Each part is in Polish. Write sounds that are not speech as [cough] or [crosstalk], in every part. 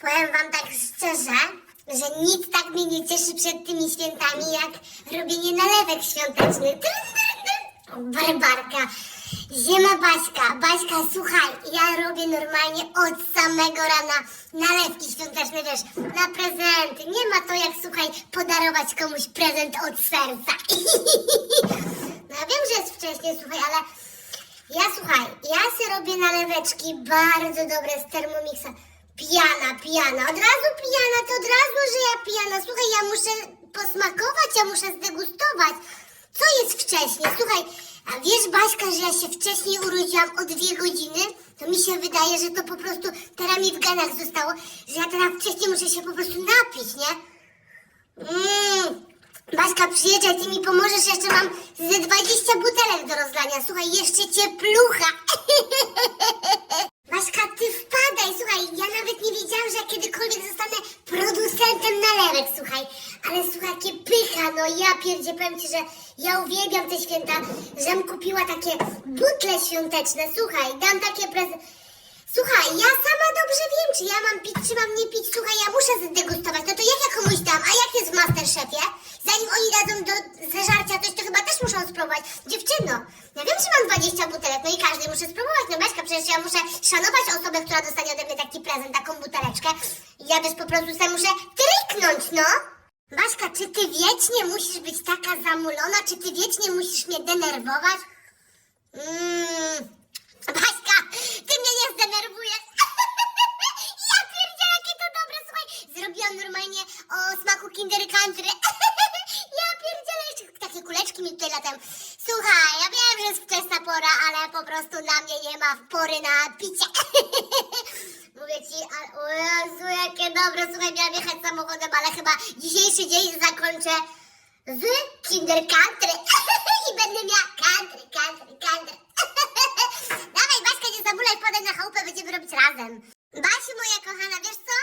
Powiem wam tak szczerze, że nic tak mnie nie cieszy przed tymi świętami, jak robienie nalewek świątecznych. [laughs] Barbarka. Ziema Baśka, Baśka, słuchaj, ja robię normalnie od samego rana nalewki świąteczne, wiesz, na prezenty. Nie ma to jak, słuchaj, podarować komuś prezent od serca. [laughs] No ja wiem, że jest wcześnie, słuchaj, ale ja słuchaj, ja sobie robię naleweczki bardzo dobre z Thermomixa. Pijana, pijana, od razu pijana, to od razu, że ja pijana. Słuchaj, ja muszę posmakować, ja muszę zdegustować. Co jest wcześniej? Słuchaj, a wiesz Baśka, że ja się wcześniej urodziłam o dwie godziny? To mi się wydaje, że to po prostu teraz mi w genach zostało, że ja teraz wcześniej muszę się po prostu napić, nie? Mmm, Baśka, przyjeżdżaj, ty mi pomożesz, jeszcze mam ze 20 butelek do rozlania. Słuchaj, jeszcze cieplucha. [laughs] Baśka, ty wpadaj, słuchaj, ja nawet nie wiedziałam, że ja kiedykolwiek zostanę producentem nalewek, słuchaj. Ale pycha, no ja pierdzie, powiem ci, że ja uwielbiam te święta, żem kupiła takie butle świąteczne, słuchaj, dam takie prezent. Słuchaj, ja sama dobrze wiem, czy ja mam pić, czy mam nie pić. Słuchaj, ja muszę zdegustować. No to jak ja komuś dam? A jak jest w Masterchefie? Zanim oni dadzą do zeżarcia coś, to chyba też muszą spróbować. Dziewczyno, ja wiem, że mam 20 butelek, no i każdy muszę spróbować. No Baśka, przecież ja muszę szanować osobę, która dostanie ode mnie taki prezent, taką buteleczkę. Ja wiesz, po prostu sobie muszę tryknąć, no. Baśka, czy ty wiecznie musisz być taka zamulona? Czy ty wiecznie musisz mnie denerwować? Mmm... Baśka, ty mnie nie zdenerwujesz. [laughs] Ja pierdzielę, jakie to dobre, słuchaj. Zrobiłam normalnie o smaku Kinder Country. [laughs] Ja pierdzielę, jeszcze takie kuleczki mi tutaj latają. Słuchaj, ja wiem, że jest wczesna pora, ale po prostu na mnie nie ma pory na picie. [laughs] Mówię ci, ale o Jezu, jakie dobre, słuchaj, miałam jechać samochodem, ale chyba dzisiejszy dzień zakończę z Kinder Country. [laughs] I będę miała country, country, country. [laughs] Dawaj, Baśka, nie zabulaj, podaj na chałupę, będziemy robić razem. Basiu, moja kochana, wiesz co?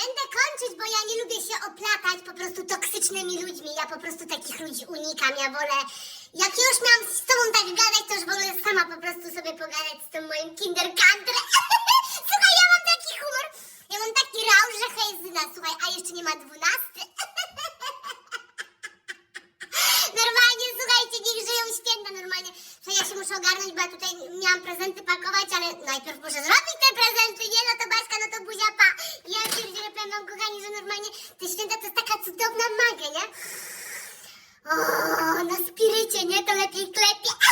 Będę kończyć, bo ja nie lubię się oplatać po prostu toksycznymi ludźmi. Ja po prostu takich ludzi unikam. Ja wolę, jak już miałam z tobą tak gadać, to już wolę sama po prostu sobie pogadać z tym moim kinder country. [laughs] Słuchaj, ja mam taki humor, ja mam taki rausz, że hejzyna, słuchaj, a jeszcze nie ma dwunasty. Normalnie, słuchajcie, niech żyją święta normalnie. To ja ogarnąć, bo ja tutaj miałam prezenty pakować, ale najpierw muszę zrobić te prezenty, nie? No to Baśka, no to buzia pa. Ja pierdzielę, powiem wam, kochani, że normalnie te święta to jest taka cudowna magia, nie? O, na spirycie, nie? To lepiej klepie. [laughs]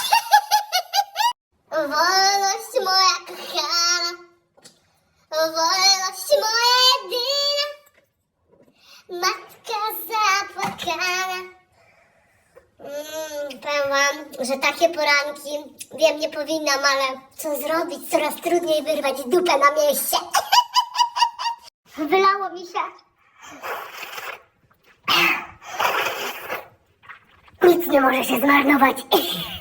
Wolność moja kochana, wolność moja jedyna, powiem wam, że takie poranki, wiem, nie powinnam, ale co zrobić? Coraz trudniej wyrwać dupę na mieście. [laughs] Wylało mi się. Nic nie może się zmarnować. [laughs]